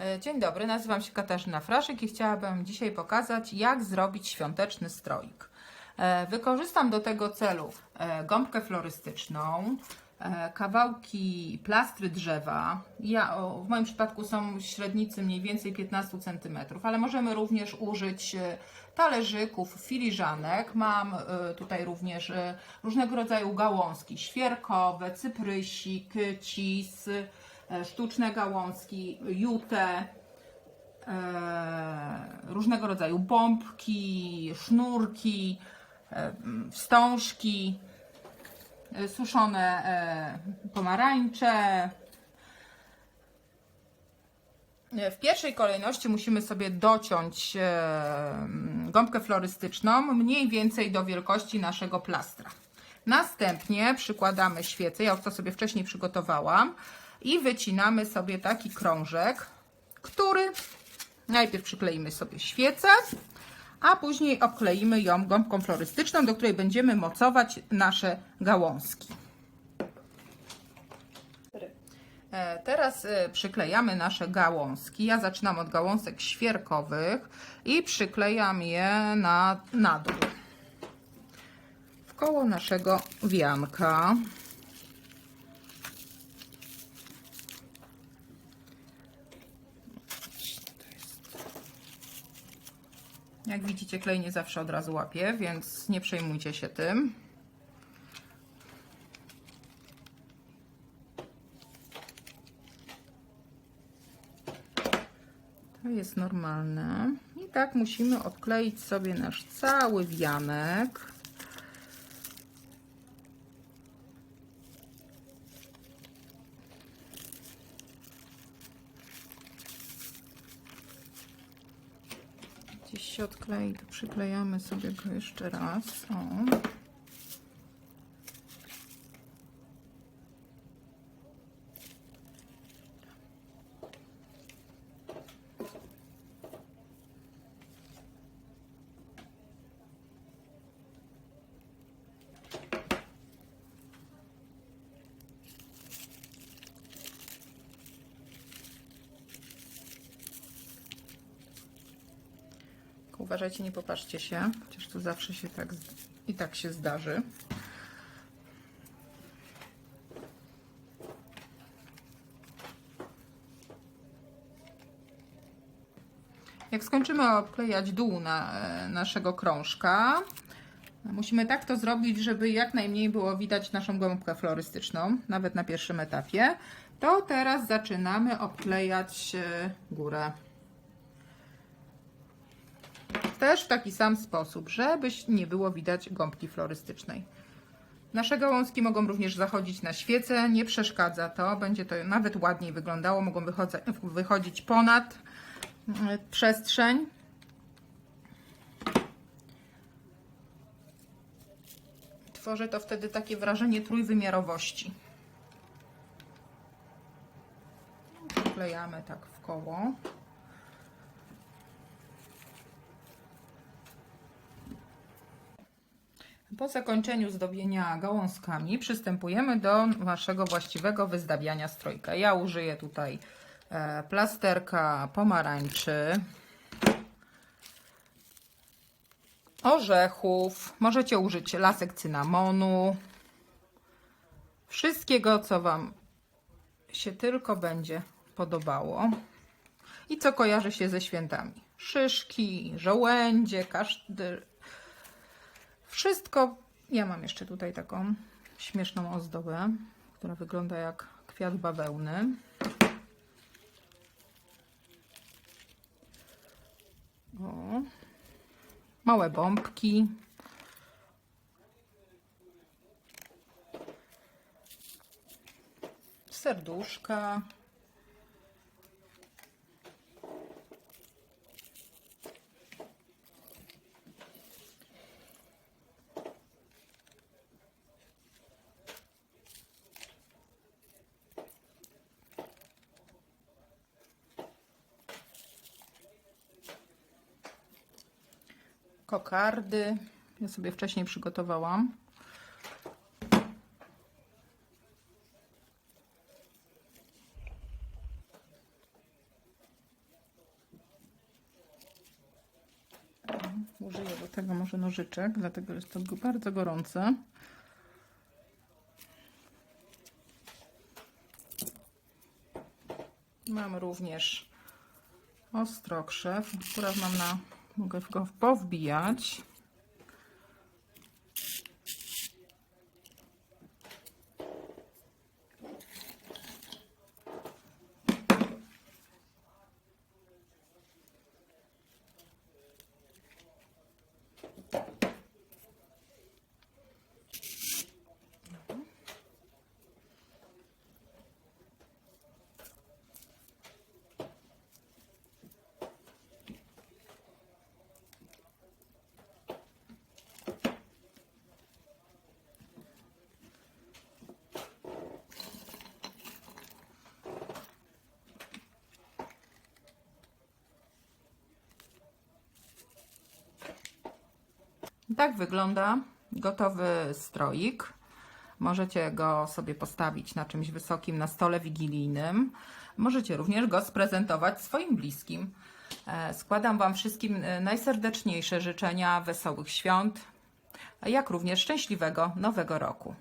E, Dzień dobry, nazywam się Katarzyna Fraszyk i chciałabym dzisiaj pokazać, jak zrobić świąteczny stroik. E, Wykorzystam do tego celu e, gąbkę florystyczną, kawałki plastry drzewa. Ja, w moim przypadku są średnicy mniej więcej 15 cm, ale możemy również użyć talerzyków, filiżanek. Mam tutaj również różnego rodzaju gałązki świerkowe, cyprysik, cis, sztuczne gałązki, jutę, e, różnego rodzaju bombki, sznurki, e, wstążki, e, suszone e, pomarańcze. E, W pierwszej kolejności musimy sobie dociąć e, gąbkę florystyczną mniej więcej do wielkości naszego plastra. Następnie przykładamy świecę, ja już to sobie wcześniej przygotowałam i wycinamy sobie taki krążek, który najpierw przykleimy sobie świecę, a później obkleimy ją gąbką florystyczną, do której będziemy mocować nasze gałązki. E, Teraz e, przyklejamy nasze gałązki. Ja zaczynam od gałązek świerkowych i przyklejam je na, na dół. W koło naszego wianka. Jak widzicie, klej nie zawsze od razu łapie, więc nie przejmujcie się tym. To jest normalne. I tak musimy odkleić sobie nasz cały wianek. Gdzieś się odklei, to przyklejamy sobie go jeszcze raz. O. Uważajcie, nie popatrzcie się, chociaż to zawsze się tak i tak się zdarzy. Jak skończymy obklejać dół na, e, naszego krążka, musimy tak to zrobić, żeby jak najmniej było widać naszą gąbkę florystyczną, nawet na pierwszym etapie. To teraz zaczynamy obklejać e, górę też w taki sam sposób, żeby nie było widać gąbki florystycznej. Nasze gałązki mogą również zachodzić na świecę, nie przeszkadza to, będzie to nawet ładniej wyglądało, mogą wychodzić ponad mm, przestrzeń. Tworzy to wtedy takie wrażenie trójwymiarowości. Wklejamy tak w koło. Po zakończeniu zdobienia gałązkami przystępujemy do naszego właściwego wyzdabiania strojka. Ja użyję tutaj e, plasterka pomarańczy, orzechów, możecie użyć lasek cynamonu, wszystkiego, co Wam się tylko będzie podobało i co kojarzy się ze świętami. Szyszki, żołędzie, każdy, wszystko. Ja mam jeszcze tutaj taką śmieszną ozdobę, która wygląda jak kwiat bawełny. O. Małe bombki. Serduszka. kokardy. Ja sobie wcześniej przygotowałam. Użyję do tego może nożyczek, dlatego jest to bardzo gorące. Mam również ostrokrzew, akurat mam na Mogę go powbijać. Tak wygląda gotowy stroik. Możecie go sobie postawić na czymś wysokim, na stole wigilijnym. Możecie również go sprezentować swoim bliskim. E, Składam Wam wszystkim e, najserdeczniejsze życzenia wesołych świąt, jak również szczęśliwego nowego roku.